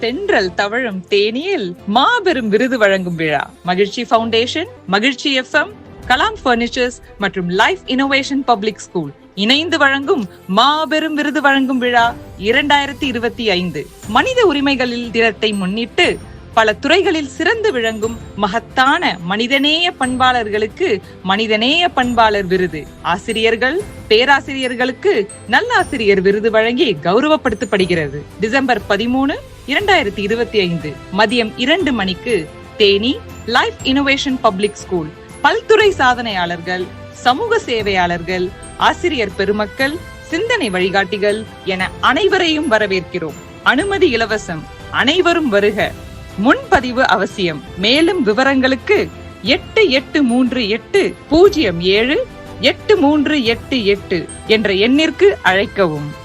தென்றல் தவழும் தேனியில் மாபெரும் விருது வழங்கும் விழா. மகிழ்ச்சி ஃபவுண்டேஷன் மகிழ்ச்சி எஃப்எம் கலாம் பர்னிச்சர்ஸ் மற்றும் லைஃப் இனோவேஷன் பப்ளிக் ஸ்கூல் இணைந்து வழங்கும் மாபெரும் விருது வழங்கும் விழா இரண்டாயிரத்தி இருபத்தி ஐந்து. மனித உரிமைகளில் தினத்தை முன்னிட்டு பல துறைகளில் சிறந்து விளங்கும் மகத்தான மனிதநேய பண்பாளர்களுக்கு மனிதநேய பண்பாளர் விருது. ஆசிரியர்கள் பேராசிரியர்களுக்கு நல்லாசிரியர் விருது வழங்கி கௌரவப்படுத்தப்படுகிறது. டிசம்பர் பதிமூணு இரண்டாயிரத்தி இருபத்தி ஐந்து மதியம் இரண்டு மணிக்கு Theni life innovation public school. பல்துறை சாதனையாளர்கள் சமூக சேவையாளர்கள் ஆசிரியர் பெருமக்கள் சிந்தனை வழிகாட்டிகள் என அனைவரையும் வரவேற்கிறோம். அனுமதி இலவசம். அனைவரும் வருக. முன்பதிவு அவசியம். மேலும் விவரங்களுக்கு எட்டு எட்டு மூன்று எட்டு பூஜ்ஜியம் ஏழு எட்டு மூன்று எட்டு எட்டு என்ற எண்ணிற்கு அழைக்கவும்.